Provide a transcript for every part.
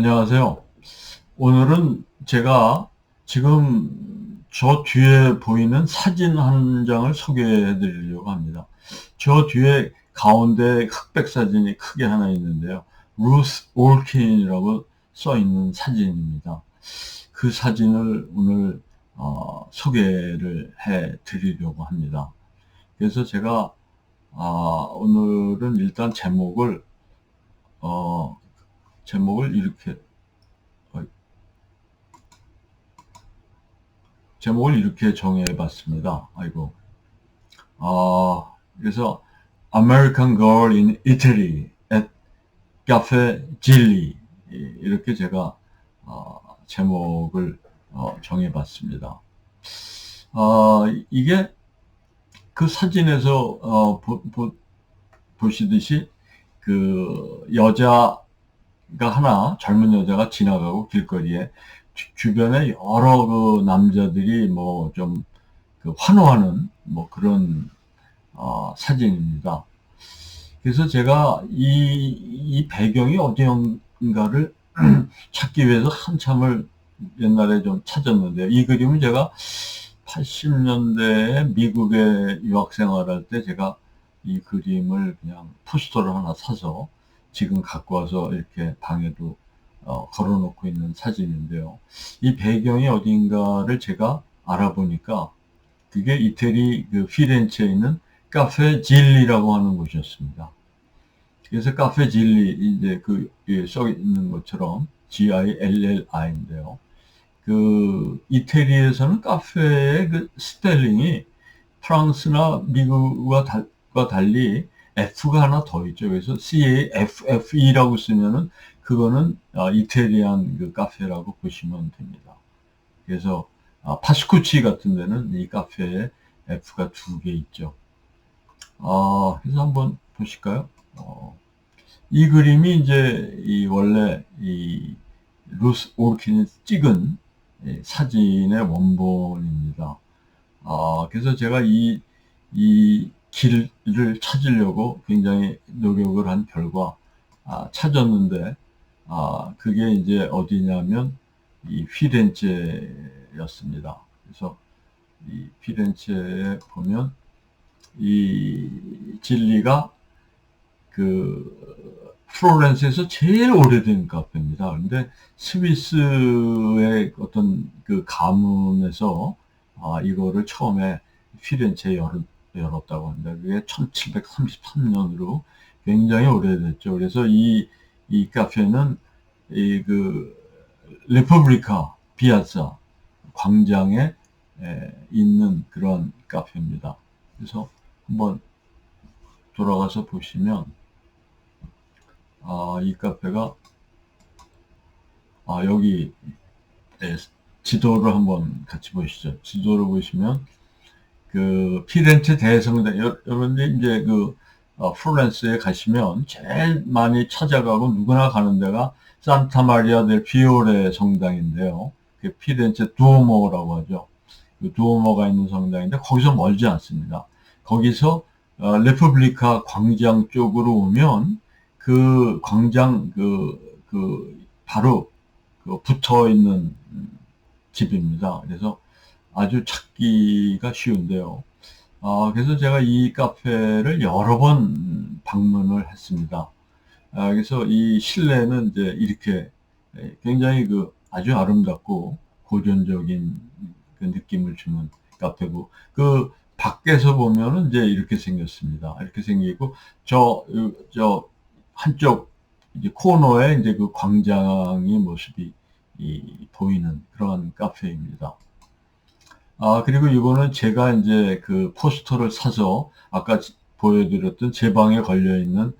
안녕하세요. 오늘은 제가 지금 저 뒤에 보이는 사진 한 장을 소개해 드리려고 합니다. 저 뒤에 가운데 흑백 사진이 크게 하나 있는데요. 루스 올킨이라고 써 있는 사진입니다. 그 사진을 오늘 어, 소개를 해 드리려고 합니다. 그래서 제가 아, 오늘은 일단 제목을 어, 제목을 이렇게 제목을 이렇게 정해 봤습니다. 아이고. 아, 그래서 American Girl in Italy at Cafe Gilly 이렇게 제가 어, 제목을 어, 정해 봤습니다. 어, 이게 그 사진에서 어, 보, 보, 보시듯이 그 여자가 하나 젊은 여자가 지나가고 길거리에 주, 변에 여러 그 남자들이 뭐 좀 그 환호하는 뭐 그런 어, 사진입니다. 그래서 제가 이, 이 배경이 어디인가를 찾기 위해서 한참을 옛날에 좀 찾았는데요. 이 그림은 제가 80년대에 미국에 유학 생활할 때 제가 이 그림을 그냥 포스터를 하나 사서 지금 갖고 와서 이렇게 방에도 어, 걸어놓고 있는 사진인데요. 이 배경이 어딘가를 제가 알아보니까 그게 이태리 그 피렌체에 있는 카페 질리라고 하는 곳이었습니다. 그래서 카페 질리 이제 그 써 있는 것처럼 G-I-L-L-I인데요. 그 이태리에서는 카페의 그 스펠링이 프랑스나 미국과 달리 F가 하나 더 있죠. 그래서 C-A-F-F-E라고 쓰면은 그거는 아, 이태리안 그 카페라고 보시면 됩니다. 그래서 아, 파스쿠치 같은 데는 이 카페에 F가 두 개 있죠. 아, 그래서 한번 보실까요? 어, 이 그림이 이제 이 원래 이 루스 올킨이 찍은 사진의 원본입니다. 아, 그래서 제가 이, 이 길을 찾으려고 굉장히 노력을 한 결과 아, 찾았는데 아, 그게 이제 어디냐면 이 피렌체였습니다. 그래서 이 피렌체에 보면 이 진리가 그 플로렌스에서 제일 오래된 카페입니다. 근데 스위스의 어떤 그 가문에서 아, 이거를 처음에 피렌체에 열었, 열었다고 합니다. 그게 1733년으로 굉장히 오래됐죠. 그래서 이, 이 카페는 이 그 레퍼브리카 비아사 광장에 에, 있는 그런 카페입니다. 그래서 한번 돌아가서 보시면 아, 이 카페가 아, 여기 네, 지도를 한번 같이 보시죠. 지도를 보시면 그 피렌체 대성당 여러분들 이제 그 어, 플로렌스에 가시면 제일 많이 찾아가고 누구나 가는 데가 산타 마리아 델 피오레 성당인데요. 그 피렌체 두오모라고 하죠. 그 두오모가 있는 성당인데 거기서 멀지 않습니다. 거기서 어, 레퍼블리카 광장 쪽으로 오면 그 광장 그, 그 바로 그 붙어 있는 집입니다. 그래서 아주 찾기가 쉬운데요. 어, 그래서 제가 이 카페를 여러 번 방문을 했습니다. 아, 그래서 이 실내는 이제 이렇게 굉장히 그 아주 아름답고 고전적인 그 느낌을 주는 카페고 그 밖에서 보면은 이제 이렇게 생겼습니다. 이렇게 생기고 저 저 한쪽 이제 코너에 이제 그 광장의 모습이 이, 보이는 그런 카페입니다. 아 그리고 이거는 제가 이제 그 포스터를 사서 아까 보여드렸던 제 방에 걸려 있는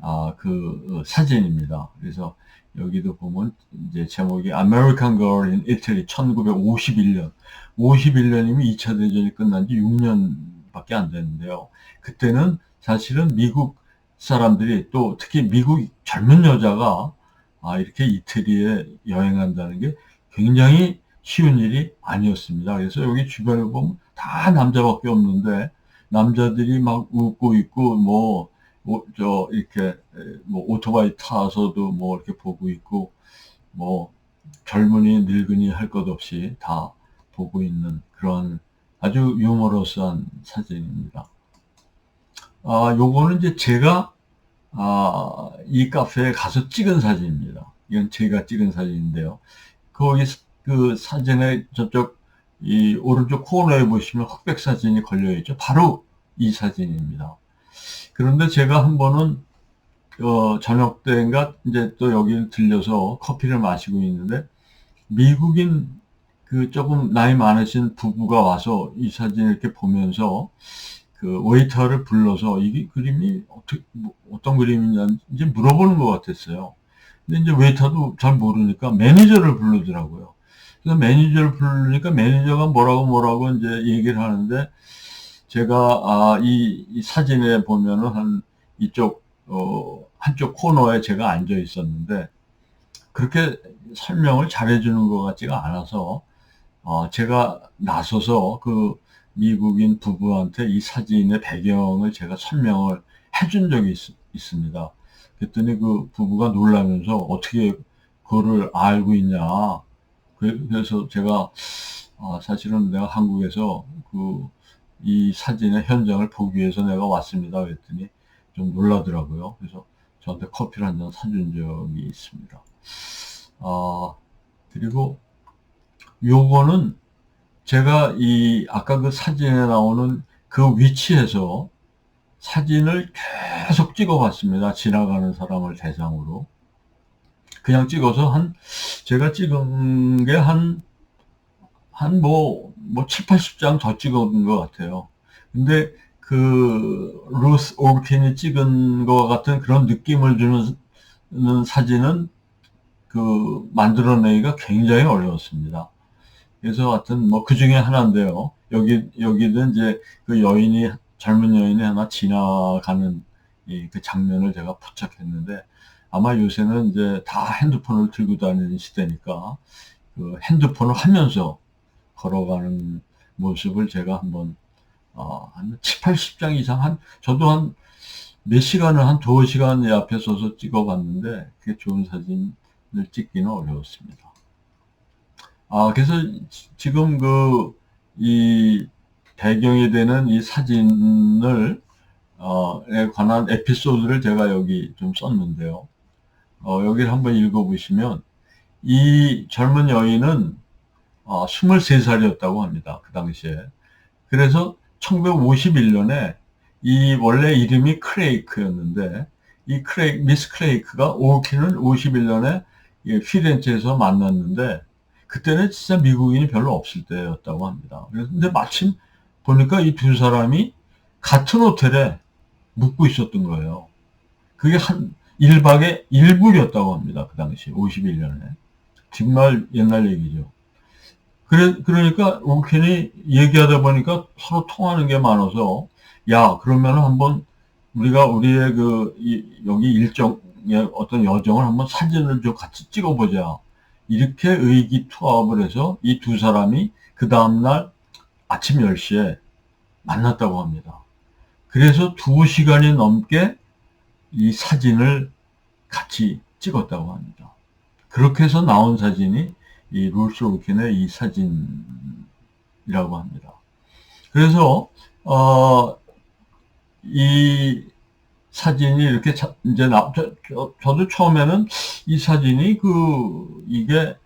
아 그 사진입니다. 그래서 여기도 보면 이제 제목이 American Girl in Italy 1951년 51년이면 2차 대전이 끝난 지 6년밖에 안 됐는데요. 그때는 사실은 미국 사람들이 또 특히 미국 젊은 여자가 아, 이렇게 이태리에 여행한다는 게 굉장히 쉬운 일이 아니었습니다. 그래서 여기 주변에 보면 다 남자밖에 없는데 남자들이 막 웃고 있고 뭐 저 이렇게 뭐 오토바이 타서도 뭐 이렇게 보고 있고 뭐 젊은이 늙은이 할 것 없이 다 보고 있는 그런 아주 유머러스한 사진입니다. 아, 요거는 이제 제가 아, 이 카페에 가서 찍은 사진입니다. 이건 제가 찍은 사진인데요. 거기 그 사진에 저쪽 이 오른쪽 코너에 보시면 흑백 사진이 걸려 있죠. 바로 이 사진입니다. 그런데 제가 한 번은 어, 저녁 때인가 이제 또 여기 들려서 커피를 마시고 있는데 미국인 그 조금 나이 많으신 부부가 와서 이 사진을 이렇게 보면서 그 웨이터를 불러서 이게 그림이 어떻게 뭐 어떤 그림이냐는지 물어보는 것 같았어요. 근데 이제 웨이터도 잘 모르니까 매니저를 부르더라고요. 그래서 매니저를 부르니까 매니저가 뭐라고 뭐라고 이제 얘기를 하는데 제가 아, 이, 이 사진에 보면은 한 이쪽 어, 한쪽 코너에 제가 앉아 있었는데 그렇게 설명을 잘해주는 것 같지가 않아서 어, 제가 나서서 그 미국인 부부한테 이 사진의 배경을 제가 설명을 해준 적이 있, 습니다 그랬더니 그 부부가 놀라면서 어떻게 그거를 알고 있냐. 그래서 제가 어, 사실은 내가 한국에서 그 이 사진의 현장을 보기 위해서 내가 왔습니다. 그랬더니 좀 놀라더라고요. 그래서 저한테 커피를 한 잔 사준 적이 있습니다. 아, 그리고 요거는 제가 이 아까 그 사진에 나오는 그 위치에서 사진을 계속 찍어 봤습니다. 지나가는 사람을 대상으로. 그냥 찍어서 한, 제가 찍은 게 한, 한 뭐, 뭐 7, 80장 더 찍은 것 같아요. 근데 그, 루스 오르킨이 찍은 것 같은 그런 느낌을 주는 사진은 그, 만들어내기가 굉장히 어려웠습니다. 그래서 하여튼 뭐 그 중에 하나인데요. 여기, 여기는 이제 그 여인이, 젊은 여인이 하나 지나가는 이 그 장면을 제가 포착했는데 아마 요새는 이제 다 핸드폰을 들고 다니는 시대니까 그 핸드폰을 하면서 걸어가는 모습을 제가 한번 어, 한 7, 80장 이상 한 저도 한 몇 시간을 한 두어 시간 앞에 서서 찍어봤는데 그게 좋은 사진을 찍기는 어려웠습니다. 아, 그래서 지금 그, 이 배경이 되는 이 사진을, 어, 에 관한 에피소드를 제가 여기 좀 썼는데요. 어, 여기를 한번 읽어보시면, 이 젊은 여인은, 어, 23살이었다고 합니다. 그 당시에. 그래서 1951년에 이 원래 이름이 크레이크였는데, 이 크레이, 미스 크레이크가 오키는 51년에 피렌체에서 만났는데, 그때는 진짜 미국인이 별로 없을 때였다고 합니다. 그런데 마침 보니까 이 두 사람이 같은 호텔에 묵고 있었던 거예요. 그게 한 1박에 1불이었다고 합니다. 그 당시 51년에. 정말 옛날 얘기죠. 그래, 그러니까 오켄이 얘기하다 보니까 서로 통하는 게 많아서 야, 그러면 한번 우리가 우리의 그, 이, 여기 일정의 어떤 여정을 한번 사진을 좀 같이 찍어보자. 이렇게 의기투합을 해서 이 두 사람이 그 다음날 아침 10시에 만났다고 합니다. 그래서 두 시간이 넘게 이 사진을 같이 찍었다고 합니다. 그렇게 해서 나온 사진이 이 롤스 오킨의 이 사진이라고 합니다. 그래서 어, 이 사진이 이렇게 이제 나, 저, 저, 저도 처음에는 이 사진이 그, 이게,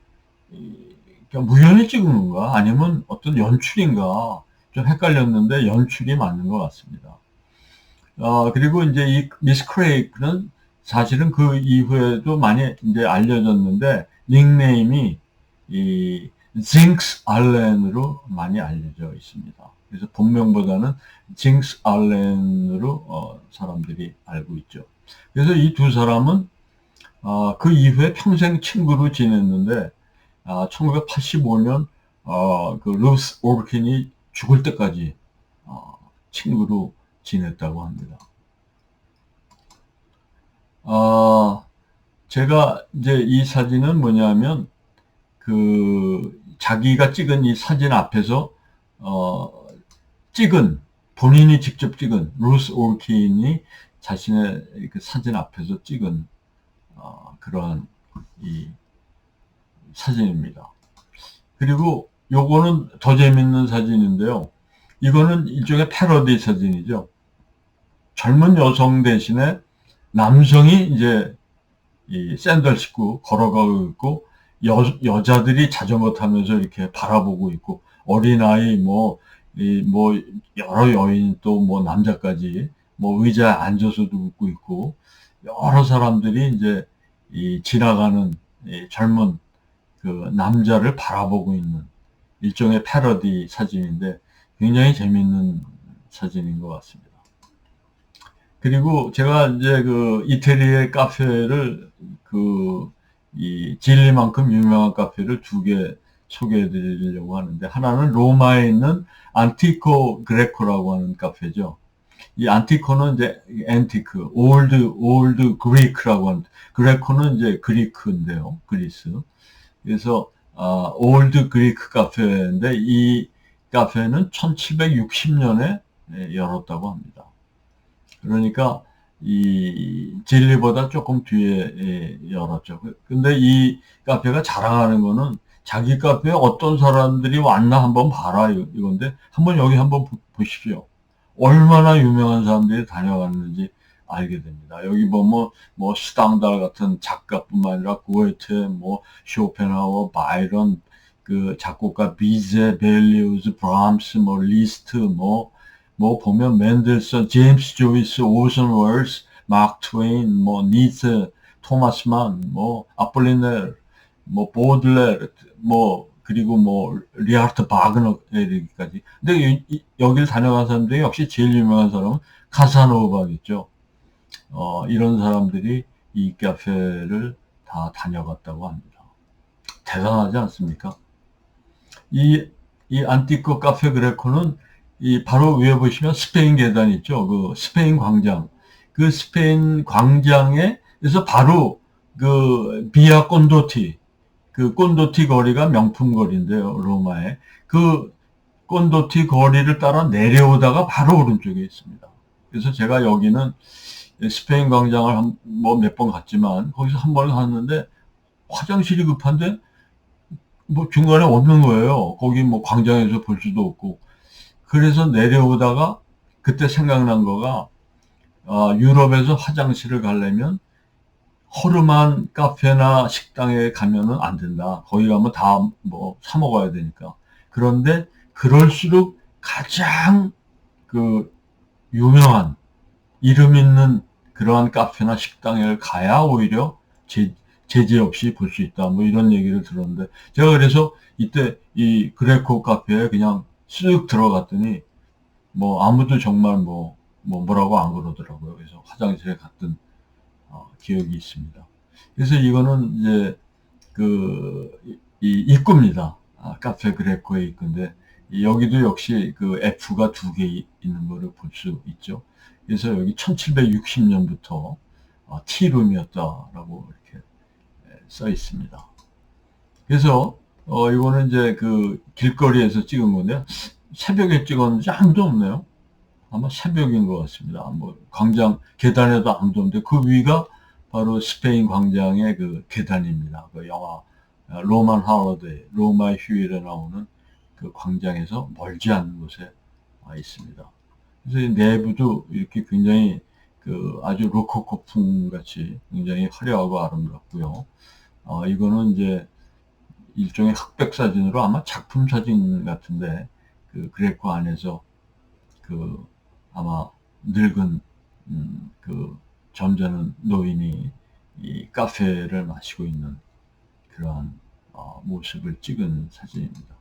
무연히 찍은 건가? 아니면 어떤 연출인가? 좀 헷갈렸는데 연출이 맞는 것 같습니다. 어, 그리고 이제 이 미스 크레이크는 사실은 그 이후에도 많이 이제 알려졌는데, 닉네임이 이 징크스 알렌으로 많이 알려져 있습니다. 그래서 본명보다는 징스 알렌으로 어, 사람들이 알고 있죠. 그래서 이 두 사람은 어, 그 이후에 평생 친구로 지냈는데 아, 1985년 어, 그 루스 오르킨이 죽을 때까지 어, 친구로 지냈다고 합니다. 어, 제가 이제 이 사진은 뭐냐면 그 자기가 찍은 이 사진 앞에서 어, 찍은 본인이 직접 찍은 루스 올킨이 자신의 그 사진 앞에서 찍은 어, 그러한 이 사진입니다. 그리고 요거는 더 재밌는 사진인데요. 이거는 일종의 패러디 사진이죠. 젊은 여성 대신에 남성이 이제 이 샌들 신고 걸어가고 있고 여, 여자들이 자전거 타면서 이렇게 바라보고 있고 어린아이 뭐, 이, 뭐, 여러 여인 또 뭐 남자까지 뭐 의자에 앉아서도 웃고 있고 여러 사람들이 이제 이 지나가는 이 젊은 그 남자를 바라보고 있는 일종의 패러디 사진인데 굉장히 재미있는 사진인 것 같습니다. 그리고 제가 이제 그 이태리의 카페를 그 이 진리만큼 유명한 카페를 두 개 소개해 드리려고 하는데 하나는 로마에 있는 안티코 그레코라고 하는 카페죠. 이 안티코는 이제 앤티크, 올드 올드 그리크라고 하는 그레코는 이제 그리크인데요. 그리스. 그래서 아, 올드 그리크 카페인데 이 카페는 1760년에 열었다고 합니다. 그러니까 이 진리보다 조금 뒤에 예, 열었죠. 근데 이 카페가 자랑하는 거는 자기 카페에 어떤 사람들이 왔나 한번 봐라 이건데 한번 여기 한번 보십시오. 얼마나 유명한 사람들이 다녀갔는지 알게 됩니다. 여기 보면 뭐, 뭐 스탕달 같은 작가뿐만 아니라 고에테, 뭐 쇼펜하워, 바이런, 그 작곡가 비제, 벨리우즈, 브람스, 뭐 리스트, 뭐 뭐 보면 맨델슨, 제임스 조이스, 오션 월스, 마크 트웨인, 뭐 니츠, 토마스 만, 뭐 아폴리네르, 뭐 보들레, 뭐 그리고 뭐 리하르트 바그너에까지. 근데 여길 다녀간 사람들이 역시 제일 유명한 사람은 카사노바겠죠. 어, 이런 사람들이 이 카페를 다 다녀갔다고 합니다. 대단하지 않습니까? 이, 이 안티코 카페 그레코는 이 바로 위에 보시면 스페인 계단 있죠. 그 스페인 광장. 그 스페인 광장에서 바로 그 비아 꼰도티, 그 꼰도티 거리가 명품 거리인데요. 로마에. 그 꼰도티 거리를 따라 내려오다가 바로 오른쪽에 있습니다. 그래서 제가 여기는 스페인 광장을 뭐 몇 번 갔지만 거기서 한 번 갔는데 화장실이 급한데 뭐 중간에 없는 거예요. 거기 뭐 광장에서 볼 수도 없고 그래서 내려오다가 그때 생각난 거가 어, 유럽에서 화장실을 가려면 허름한 카페나 식당에 가면은 안 된다. 거기 가면 다 뭐 사 먹어야 되니까. 그런데 그럴수록 가장 그 유명한 이름 있는 그러한 카페나 식당에 가야 오히려 제, 제재 없이 볼 수 있다. 뭐 이런 얘기를 들었는데 제가 그래서 이때 이 그레코 카페에 그냥 쓱 들어갔더니 뭐 아무도 정말 뭐, 뭐 뭐라고 안 그러더라고요. 그래서 화장실에 갔던 어, 기억이 있습니다. 그래서 이거는 이제 그 이 입구입니다. 아, 카페 그레코의 입구인데 여기도 역시 그 F가 두 개 있는 거를 볼 수 있죠. 그래서 여기 1760년부터 어, 티룸이었다라고 이렇게 써 있습니다. 그래서 어, 이거는 이제 그 길거리에서 찍은 건데요. 새벽에 찍었는지 아무도 없네요. 아마 새벽인 것 같습니다. 뭐, 광장, 계단에도 아무도 없는데 그 위가 바로 스페인 광장의 그 계단입니다. 그 영화, 로만 하워드의 로마의 휴일에 나오는 그 광장에서 멀지 않은 곳에 있습니다. 그래서 내부도 이렇게 굉장히 그 아주 로코코풍 같이 굉장히 화려하고 아름답고요. 어, 이거는 이제 일종의 흑백 사진으로 아마 작품 사진 같은데 그 그레코 안에서 그 아마 늙은 음, 그 점잖은 노인이 이 카페를 마시고 있는 그러한 어, 모습을 찍은 사진입니다.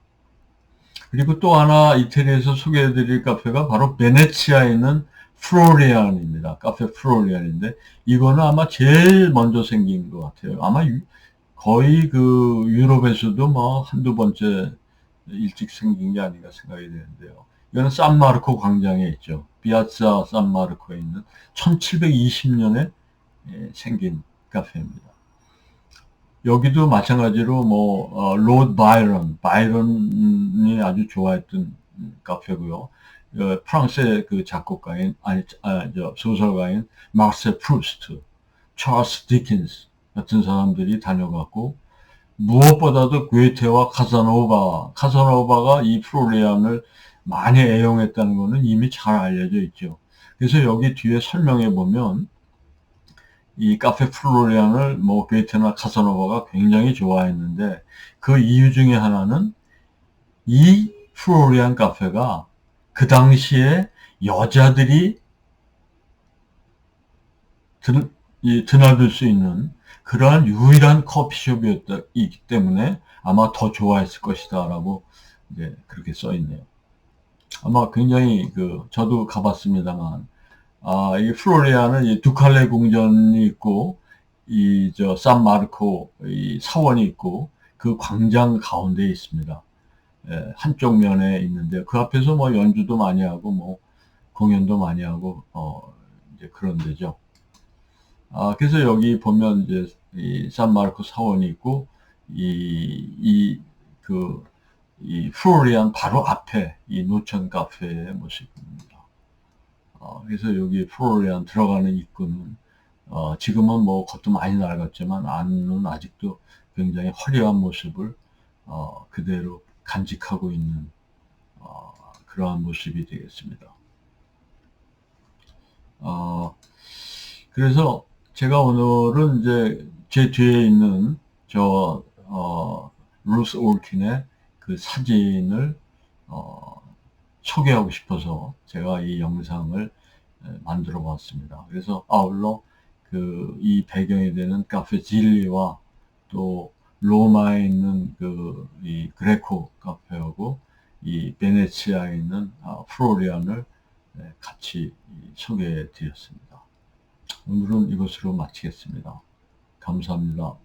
그리고 또 하나 이태리에서 소개해드릴 카페가 바로 베네치아에 있는 프로리안입니다. 카페 프로리안인데 이거는 아마 제일 먼저 생긴 것 같아요. 아마 거의 그 유럽에서도 뭐 한두 번째 일찍 생긴 게 아닌가 생각이 되는데요. 이거는 산마르코 광장에 있죠. 비아차 산마르코에 있는 1720년에 예, 생긴 카페입니다. 여기도 마찬가지로 뭐 어, 로드 바이런, 바이런이 아주 좋아했던 카페고요. 어, 프랑스의 그 작곡가인 아니 아, 저 소설가인 마르세 프루스트, 찰스 디킨스 같은 사람들이 다녀갔고 무엇보다도 괴테와 카사노바, 카사노바가 이 플로리안을 많이 애용했다는 것은 이미 잘 알려져 있죠. 그래서 여기 뒤에 설명해 보면 이 카페 플로리안을 뭐 괴테나 카사노바가 굉장히 좋아했는데 그 이유 중에 하나는 이 플로리안 카페가 그 당시에 여자들이 드, 드나들 수 있는 그러한 유일한 커피숍이었기 때문에 아마 더 좋아했을 것이다 라고 이제 그렇게 써 있네요. 아마 굉장히 그 저도 가봤습니다만 아, 이 플로리아는 이 두칼레 궁전이 있고 이 저 산마르코 이 사원이 있고 그 광장 가운데 있습니다. 예, 한쪽 면에 있는데 그 앞에서 뭐 연주도 많이 하고 뭐 공연도 많이 하고 어 이제 그런 데죠. 아 그래서 여기 보면 이제 이 산마르코 사원이 있고 이 이그 이 플로리안 바로 앞에 이 노천 카페의 모습입니다. 어, 그래서 여기 플로리안 들어가는 입구는 어, 지금은 뭐 겉도 많이 낡았지만 안은 아직도 굉장히 화려한 모습을 어, 그대로 간직하고 있는 어, 그러한 모습이 되겠습니다. 어, 그래서 제가 오늘은 이제 제 뒤에 있는 저 어, 루스 올킨의 그 사진을 어, 소개하고 싶어서 제가 이 영상을 만들어 봤습니다. 그래서 아울러 그 이 배경이 되는 카페 질리와 또 로마에 있는 그 이 그레코 카페하고 이 베네치아에 있는 아, 플로리안을 같이 소개해 드렸습니다. 오늘은 이것으로 마치겠습니다. 감사합니다.